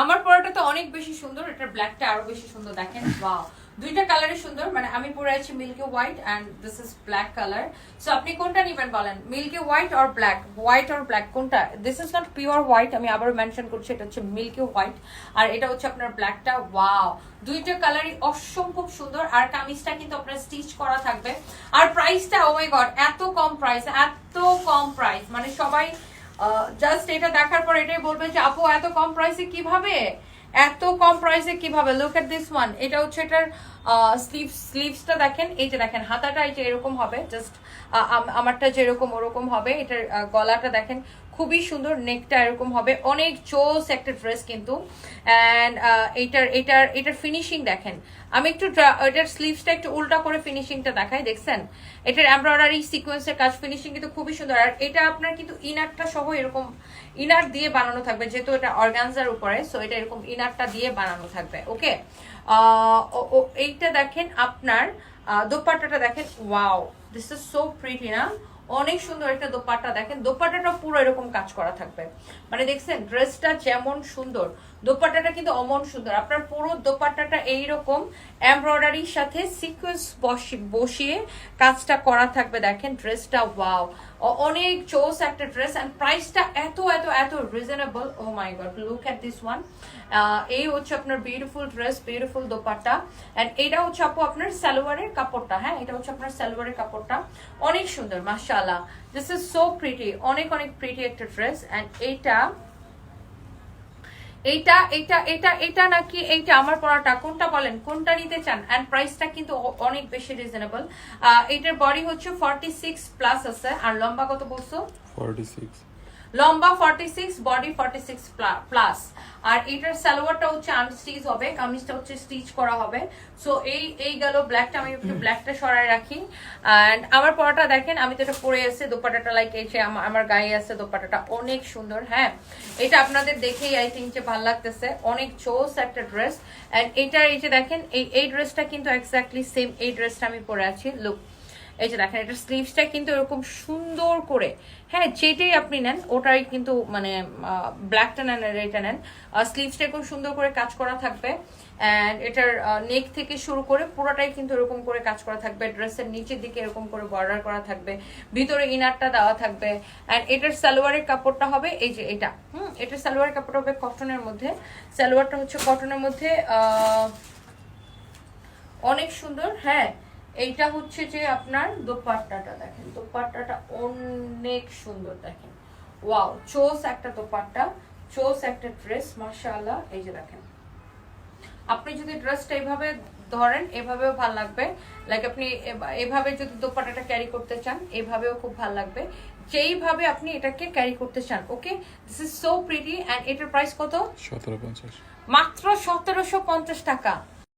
আমার পরাটা তো অনেক বেশি সুন্দর, এটার ব্ল্যাকটা আরও বেশি সুন্দর দেখেন ওয়াও দুইটা কালারই সুন্দর মানে আমি পরে আছি milky white and this is black colour so আপনি কোনটা নেবেন বলেন? Milky white or black white or black কোনটা? This is not pure white আমি আবারও মেনশন করছি, এটা হচ্ছে মিল্কি হোয়াইট আর এটা হচ্ছে আপনার ব্ল্যাকটা ওয়াও দুইটা কালারই অসম্ভব সুন্দর, আর কামিজটা কিন্তু আপনার স্টিচ করা থাকবে। আর প্রাইসটা ও মাই গড এত কম প্রাইস এত কম প্রাইস মানে সবাই জাস্ট এটা দেখার পর এটাই বলবে যে, আপু, এত কম প্রাইসে কীভাবে? এত কম প্রাইসে কীভাবে? লুক এট দিস ওয়ান এটা হচ্ছে এটার স্লিভ স্লিভসটা দেখেন, এই যে দেখেন, হাতাটা এই যে এরকম হবে জাস্ট আমারটা যেরকম ওরকম হবে, এটার গলাটা দেখেন, খুবই সুন্দর নেকটা এরকম হবে, অনেক চোস একটা ড্রেস কিন্তু অ্যান্ড এটার এটার এটার ফিনিশিং দেখেন, আমি একটু এটার স্লিভসটা একটু উল্টা করে ফিনিশিংটা দেখাই, দেখছেন? এটার এমব্রয়ডারি সিকোয়েন্সের কাজ ফিনিশিং কিন্তু খুবই সুন্দর, আর এটা আপনার কিন্তু ইনারটা সহ এরকম ইনার দিয়ে বানানো থাকবে, যেহেতু এটা অর্গানজার উপরে সো এটা এরকম ইনারটা দিয়ে বানানো থাকবে ওকে এইটা দেখেন আপনার দোপাট্টাটা দেখেন wow this is so pretty না? অনেক সুন্দর একটা দোপাট্টা। দেখেন দোপাট্টাটা পুরো এরকম কাজ করা থাকবে। মানে দেখছেন, ড্রেসটা যেমন সুন্দর, দোপাট্টাটা কিন্তু অমন সুন্দর। আপনার পুরো দোপাট্টাটা এইরকম এমব্রয়ডারির সাথে সিকোয়েন্স বসিয়ে কাজটা করা থাকবে। দেখেন, ড্রেসটা ওয়াও। অনেক চোস একটা ড্রেস অ্যান্ড প্রাইসটা এত এত এত reasonable oh my god look at this one এই হচ্ছে আপনার beautiful dress beautiful dupatta. And এটা হচ্ছে আপু আপনার সালোয়ারের কাপড়টা হ্যাঁ? এটা হচ্ছে আপনার সালোয়ারের কাপড়টা। অনেক সুন্দর মাশাআল্লাহ দিস ইজ সো প্রিটি অনেক অনেক প্রিটি একটা ড্রেস অ্যান্ড এইটা এইটা এটা এটা এটা নাকি এইটা আমার পড়াটা কোনটা বলেন, কোনটা নিতে চান? অ্যান্ড প্রাইসটা কিন্তু অনেক বেশি রিজনেবল এটার বডি হচ্ছে ফর্টি সিক্স প্লাস আছে, আর লম্বা কত বলছো? ফর্টি সিক্স লম্বা forty six body forty six plus আর এটার সালোয়ারটা হচ্ছে আনস্টিচ হবে, কামিজটা হচ্ছে স্টিচ করা হবে। সো এই এই গেল ব্ল্যাকটা আমি একটু ব্ল্যাকটা সরাই রাখি। অ্যান্ড আমার পরাটা দেখেন, আমি তো এটা পরে এসে দোপাটাটা লাইক এসে আমার আমার গায়ে আছে দোপাটাটা অনেক সুন্দর হ্যাঁ। এটা আপনাদের দেখেই আই থিঙ্ক যে ভালো লাগতেছে। অনেক চোস একটা ড্রেস অ্যান্ড এটার এই যে দেখেন, এই এই ড্রেসটা কিন্তু এক্স্যাক্টলি সেম এই ড্রেসটা আমি পরে আছি। লুক এই যে দেখেন, এটা স্লিভসটা কিন্তু এরকম সুন্দর করে হ্যাঁ যেটাই আপনি নেন, ওটাই কিন্তু মানে ব্ল্যাকটা নেন আর এটা নেন। স্লিভসটা এরকম সুন্দর করে কাজ করা থাকবে। অ্যান্ড এটার নেক থেকে শুরু করে পুরোটাই কিন্তু এরকম করে কাজ করা থাকবে। ড্রেসের নিচের দিকে এরকম করে বর্ডার করা থাকবে। ভিতরে ইনারটা দেওয়া থাকবে। অ্যান্ড এটার সালোয়ারের কাপড়টা হবে, এই যে এটা, হুম, এটার সালোয়ারের কাপড়টা হবে কটনের মধ্যে। সালোয়ারটা হচ্ছে কটনের মধ্যে অনেক সুন্দর হ্যাঁ। এইটা হচ্ছে যে আপনার দোপাট্টাটা দেখেন দোপাট্টাটা অনেক সুন্দর দেখেন। ওয়াও চোস একটা দোপাট্টা চোস একটা ড্রেস মাশাআল্লাহ এই যে দেখেন। আপনি যদি ড্রেসটা এইভাবে ধরেন এভাবেও ভালো লাগবে। লাইক আপনি এভাবে যদি দোপাট্টাটা ক্যারি করতে চান এভাবেও খুব ভালো লাগবে। যেইভাবে আপনি এটাকে ক্যারি করতে চান okay this is so pretty and এটার প্রাইস কত? সতেরো পঞ্চাশ। মাত্র সতেরোশো পঞ্চাশ টাকা।